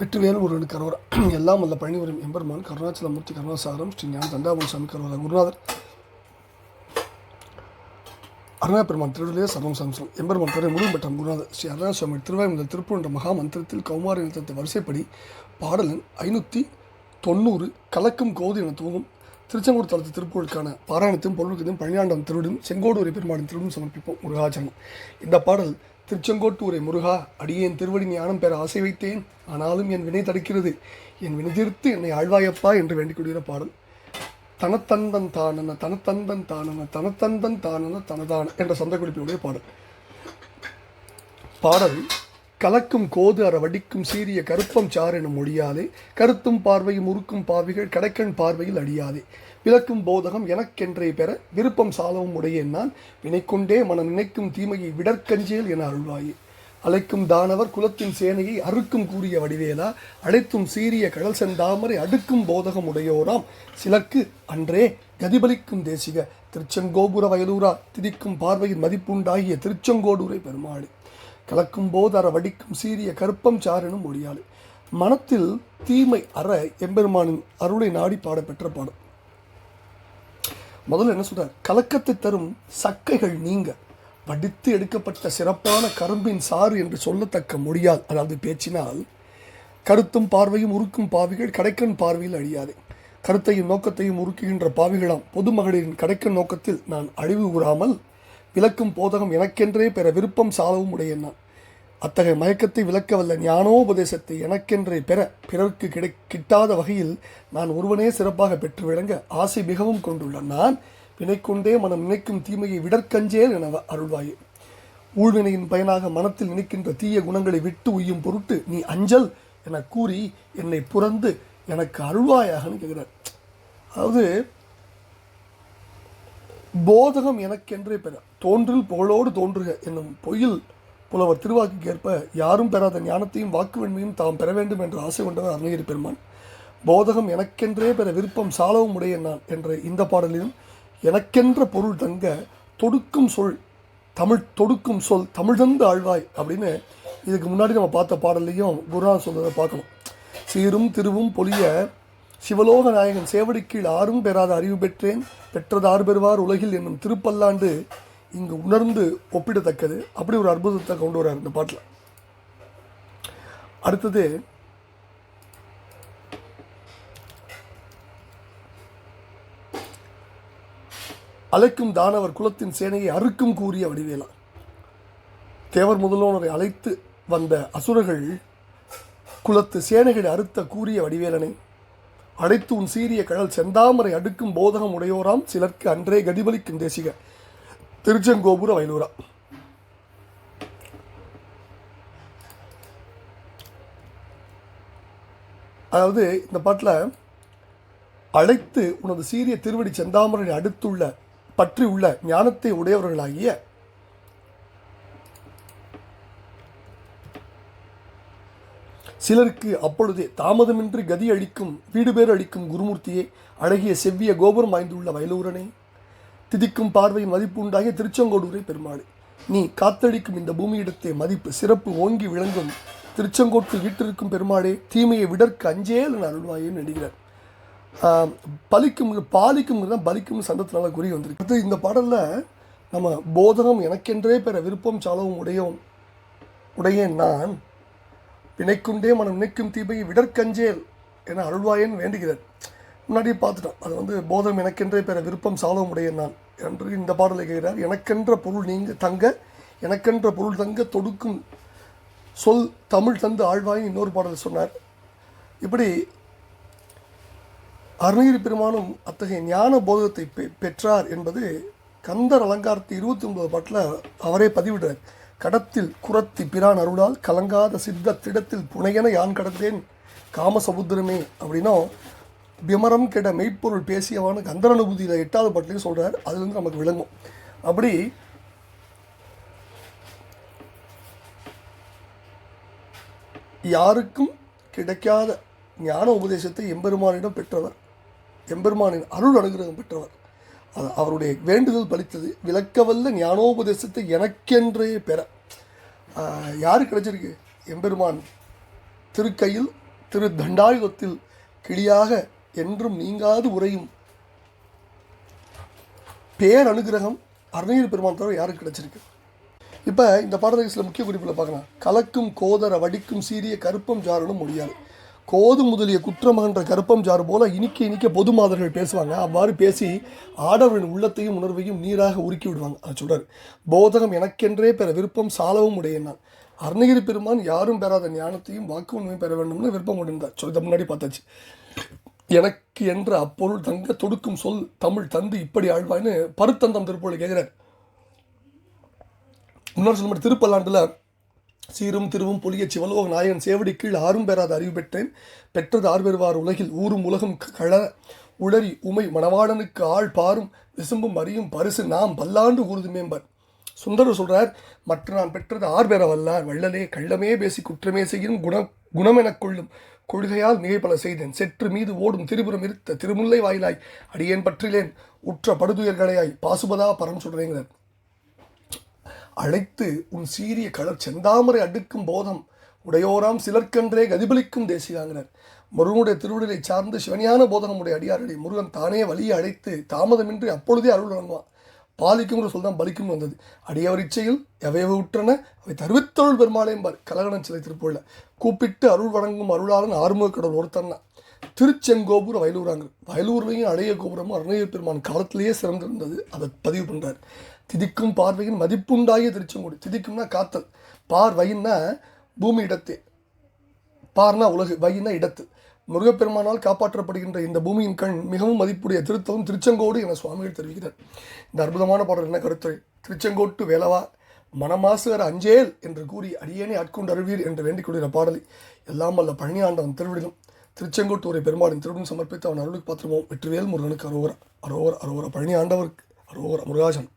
வெற்றிவேல் முருகன் கரோரா எல்லாம் வல்ல பழனிவரும் எம்பெருமான் கருணாச்சலமூர்த்தி கருணாசாரம் ஸ்ரீ ஞான தண்டாபுரம் சாமி கரோரா குருநாதர். அருணா பெருமான் திருவிழையே சர்வம் சம்சம். எம்பெருமான் துறை முருகன் குருநாதர் ஸ்ரீ அருணா சுவாமி திருவாய் முதல் திருப்பூர் மகா மந்திரத்தில் கௌமார நிலத்தத்தை வரிசைப்படி பாடலன் ஐநூற்றி தொண்ணூறு கலக்கும் கோது என தூங்கும் திருச்செங்கோடு தளத்து திருப்பூருக்கான பாராயணத்தையும் பொருளுக்கும் பழனியாண்டம் திருவிடும் செங்கோடு பெருமாடும் திருவிடும் சமர்ப்பிப்போம் முருகாச்சனம் இந்த பாடல் திருச்செங்கோட்டூரை முருகா அடியேன் திருவடி ஞானம் பெற ஆசை வைத்தேன். ஆனாலும் என் வினை தடுக்கிறது. என் வினை தீர்த்து என்னை ஆழ்வாயப்பா என்று வேண்டிக் கொள்கிற பாடல். தனத்தந்தன் தானன தனத்தந்தன் தானன தனத்தந்தன் தானன தனதான என்ற சந்த குறிப்பினுடைய பாடல். பாடல் கலக்கும் கோது அற வடிக்கும் சீரிய கருப்பம் சார் எனும் மொழியாதே கருத்தும் பார்வையும் உருக்கும் பாவிகள் கடைக்கண் பார்வையில் அடியாதே விளக்கும் போதகம் எனக்கென்றே பெற விருப்பம் சாலவும் உடைய நான் வினைக்கொண்டே மனம் நினைக்கும் தீமையை விடற்கஞ்சேல் என அருள்வாயே. அழைக்கும் தானவர் குலத்தின் சேனையை அறுக்கும் கூறிய வடிவேலா அழைத்தும் சீரிய கடல் செந்தாமரை அடுக்கும் போதகம் உடையோராம். சிலக்கு அன்றே கதிபலிக்கும் தேசிக திருச்செங்கோபுர வயலூரா திதிக்கும் பார்வையின் மதிப்புண்டாகிய திருச்செங்கோடூரை பெருமாள். கலக்கும் போது அற வடிக்கும் சீரிய கருப்பம் சாரனும் மொழியாளே மனத்தில் தீமை அற எம்பெருமானின் அருளை நாடி பாடப்பெற்ற பாடம் முதல்ல என்ன சொல்கிறார் கலக்கத்தை தரும் சக்கைகள் நீங்க. வடித்து எடுக்கப்பட்ட சிறப்பான கரும்பின் சாறு என்று சொல்லத்தக்க முடியாது அதாவது பேச்சினால் கருத்தும் பார்வையும் உருக்கும் பாவிகள் கடைக்கன் பார்வையில் அழியாதே. கருத்தையும் நோக்கத்தையும் உருக்குகின்ற பாவிகளாம் பொதுமகளிரின் கடைக்கன் நோக்கத்தில் நான் அழிவு கூறாமல் விளக்கும் போதகம் எனக்கென்றே பெற விருப்பம் சாலவும் உடைய நான். அத்தகைய மயக்கத்தை விளக்க வல்ல ஞானோபதேசத்தை எனக்கென்றே பெற பிறர்க்கு கிடை கிட்டாத வகையில் நான் ஒருவனே சிறப்பாக பெற்று விளங்க ஆசை மிகவும் கொண்டுள்ள நான். வினைக்கொண்டே மனம் நினைக்கும் தீமையை விடற்கஞ்சேல் என அருள்வாயே. ஊழ்வினையின் பயனாக மனத்தில் நினைக்கின்ற தீய குணங்களை விட்டு உய்யும் பொருட்டு நீ அஞ்சல் என கூறி என்னை புறந்து எனக்கு அருள்வாயாகனு கேட்கிறார் அதாவது போதகம் எனக்கென்றே பெற தோன்றில் புகழோடு தோன்றுக என்னும் பொயில் புலவர் திருவாக்குக்கு ஏற்ப யாரும் பெறாத ஞானத்தையும் வாக்குவன்மையும் தாம் பெற வேண்டும் என்று ஆசை கொண்டவர் அருணகிரி பெருமான். போதகம் எனக்கென்றே பெற விருப்பம் சாலவும் உடைய நான் என்ற இந்த பாடலிலும் எனக்கென்ற பொருள் தங்க தொடுக்கும் சொல் தமிழ் தொடுக்கும் சொல் தமிழ் தந்து ஆழ்வாய் அப்படின்னு இதுக்கு முன்னாடி நம்ம பார்த்த பாடல்லையும் குருநாத் சொல்றதை பார்க்கணும். சீரும் திருவும் பொலிய சிவலோக நாயகன் சேவடி கீழ் ஆறும் பெறாத அறிவு பெற்றேன் பெற்றதாறு பெறுவார் உலகில் என்னும் திருப்பல்லாண்டு இங்கு உணர்ந்து ஒப்பிடத்தக்கது. அப்படி ஒரு அற்புதத்தை கொண்டு வரார் இந்த பாட்டில். அடுத்தது அழைக்கும் தானவர் குலத்தின் சேனையை அறுக்கும் கூறிய வடிவேலா. தேவர் முதல்வனரை அழைத்து வந்த அசுரர்கள் குலத்து சேனைகளை அறுத்த கூறிய வடிவேலனை அடைத்து உன் சீரிய கடல் செந்தாமரை அடுக்கும் போதகம் உடையோராம் சிலர்க்கு அன்றே கதிபலிக்கும் தேசிக. திருச்செங்கோபுர வயலூரா அதாவது இந்த பாட்டில் அழைத்து உனது சீரிய திருவடி செந்தாமரை அடுத்துள்ள பற்றி உள்ள ஞானத்தை உடையவர்களாகிய சிலருக்கு அப்பொழுதே தாமதமின்றி கதி அளிக்கும் வீடு பேர் அளிக்கும் குருமூர்த்தியை அழகிய செவ்விய கோபுரம் வாய்ந்துள்ள வயலூரனே திதிக்கும் பார்வை மதிப்பு உண்டாகிய திருச்செங்கோடூரை பெருமாளே நீ காத்தளிக்கும் இந்த பூமியிடத்தை மதிப்பு சிறப்பு ஓங்கி விளங்கும். திருச்செங்கோட்டு வீட்டிற்கும் பெருமாளே தீமையை விடற்கு அஞ்சேல் என அருள்வாயேன்னு நடிகிறார். ஆஹ், பலிக்கும் பாலிக்கும் தான் பலிக்கும் சந்தத்தினால குறி வந்திருக்கு. அடுத்து இந்த பாடலில் நம்ம போதகம் எனக்கென்றே பெற விருப்பம் சாலவும் உடையோம் உடையேன் நான். வினைக்குண்டே மனம் நினைக்கும் தீமையை விடற்கஞ்சேல் என அருள்வாயன் வேண்டுகிறார். முன்னாடியே பார்த்துட்டோம். அது வந்து போதம் எனக்கென்றே பெற விருப்பம் சாலவும் நான் என்று இந்த பாடலை கேட்கிறார் எனக்கென்ற பொருள் நீங்க தங்க எனக்கென்ற பொருள் தங்க தொடுக்கும் சொல் தமிழ் தந்து ஆழ்வாயின் இன்னொரு பாடல் சொன்னார். இப்படி அருணகிரி பெருமானும் அத்தகைய ஞான போதத்தை பெ பெற்றார் என்பது கந்தர் அலங்காரத்து இருபத்தி ஒன்பது பாட்டில் அவரே பதிவிடுறார். கடத்தில் குரத்தி பிரான் அருளால் கலங்காத சித்த திடத்தில் புனையன யான் கடந்தேன்? காமசமுத்திரமே அப்படின்னும் விமரம் கெட மெய்ப்பொருள் பேசியவான கந்தரனுபூதியில் எட்டாவது பாட்டிலையும் சொல்கிறார் அதுலேருந்து நமக்கு விளங்கும். அப்படி யாருக்கும் கிடைக்காத ஞான உபதேசத்தை எம்பெருமானிடம் பெற்றவர். எம்பெருமானின் அருள் அனுகிரகம் பெற்றவர். அது அவருடைய வேண்டுதல் பலித்தது. விளக்கவல்ல ஞானோபதேசத்தை எனக்கென்றே பெற. ஆஹ், யாரு கிடைச்சிருக்கு? எம்பெருமான் திருக்கையில் திரு தண்டாயுதத்தில் கிளியாக என்றும் நீங்காது உறையும். பேர் அனுகிரகம் அருணகிரி பெருமான் தவிர யாருக்கு கிடைச்சிருக்கு? இப்போ இந்த பாடலுக்கு சில முக்கிய குறிப்புகளை பார்க்கலாம் கலக்கும் கோதர வடிக்கும் சீரிய கருப்பம் ஜாருன்னு முடியாது கோது முதலிய குற்றமகன்ற கருப்பம் ஜாறு போல இனிக்க இனிக்க பொது மாதர்கள் பேசுவாங்க. அவ்வாறு பேசி ஆடவரின் உள்ளத்தையும் உணர்வையும் நீராக உருக்கி விடுவாங்க. அதை சொல்கிறார் போதகம் எனக்கென்றே பெற விருப்பம் சாலவும் உடையேன் நான் அருணகிரி பெருமான் யாரும் பெறாத ஞானத்தையும் வாக்கு உண்மையும் பெற வேண்டும்னு விருப்பம் கொண்டிருந்தார். சொல்லி முன்னாடி பார்த்தாச்சு. எனக்கு என்ற அப்பொருள் தங்க தொடுக்கும் சொல் தமிழ் தந்து இப்படி ஆழ்வாய்னு பருத்தந்தம் திருப்பொருள் கேட்குறார். முன்னாடி சொன்ன மாதிரி திருப்பல்லாண்டில் சீரும் திருவும் புலிய சிவலோக நாயகன் சேவடி கீழ் ஆறும் பெறாத அறிவு பெற்றேன். பெற்றது ஆர்பெறுவார் உலகில் ஊரும் உலகம் கள உளறி உமை மணவாளனுக்கு ஆள் பாரும் விசும்பும் அறியும் பரிசு நாம் பல்லாண்டு ஊர்து மேம்பர். சுந்தரர் சொல்கிறார் மற்ற நான் பெற்றது ஆர்பெற வல்லார் வள்ளலே கள்ளமே பேசி குற்றமே செய்யும் குண குணம் எனக் கொள்ளும். கொள்கையால் மிகை பல செய்தேன். செற்று மீது ஓடும் திரிபுரம் இருத்த திருமுல்லை வாயிலாய் அடியேன் பற்றிலேன். உற்ற படுதுயர்களையாய் பாசுபதா பரம் சொல்றேங்கிறார். அழைத்து உன் சீரிய களர் செந்தாமரை அடுக்கும் போதம் உடையோராம் சிலர்க்கன்றே கதிபலிக்கும் தேசிகாங்கிறார். முருகனுடைய திருவிடலை சார்ந்து சிவனியான போதனமுடைய அடியார்களை முருகன் தானே வழியை அழைத்து தாமதமின்றி அப்பொழுதே அருள் வழங்குவான். பாலிக்குங்கிற சொல் தான் பலிக்கும் வந்தது. அடியவர் இச்சையில் எவையவை உற்றன அவை தருவித்தருள் பெருமாளேம்பார் கலகணன் சிலை திருப்பூரில் கூப்பிட்டு அருள் வழங்கும் அருளாளன் ஆறுமுக கடவுள் ஒருத்தன்னா தான். திருச்செங்கோபுரம் வயலூராங்க வயலூர்லையும் அடைய கோபுரமும் அருணைய பெருமான் காலத்திலேயே சிறந்திருந்தது. அதை பதிவு பண்ணுறார் திதிக்கும் பார்வையின் மதிப்புண்டாகிய திருச்செங்கோடு. திதிக்கும்னா காத்தல். பார்வைன்னா பூமி இடத்தே. பார்னா உலகு வையினா இடத்து. முருகப்பெருமானால் காப்பாற்றப்படுகின்ற இந்த பூமியின் கண் மிகவும் மதிப்புடைய திருத்தலம் திருச்செங்கோடு என சுவாமிகள் தெரிவிக்கிறார். இந்த அற்புதமான பாடல் என்ன கருத்துரை திருச்செங்கோட்டு வேலவா மனமாசுகர் அஞ்சேல் என்று கூறி அடியேனே ஆட்கொண்டு அருள்வீர் என்று வேண்டிக் கொள்கிற பாடலை எல்லாம் வல்ல பழனி ஆண்டவன் திருவிடிலும் திருச்செங்கோட்டு ஒரு பெருமாளின் திருவிடும் சமர்ப்பித்து அவன் அருளுக்கு பாத்திரமோ வெற்றிவேல் முருகனுக்கு அரோவர அரோவர அரோவர பழனி ஆண்டவருக்கு அரோவர முருகாசன்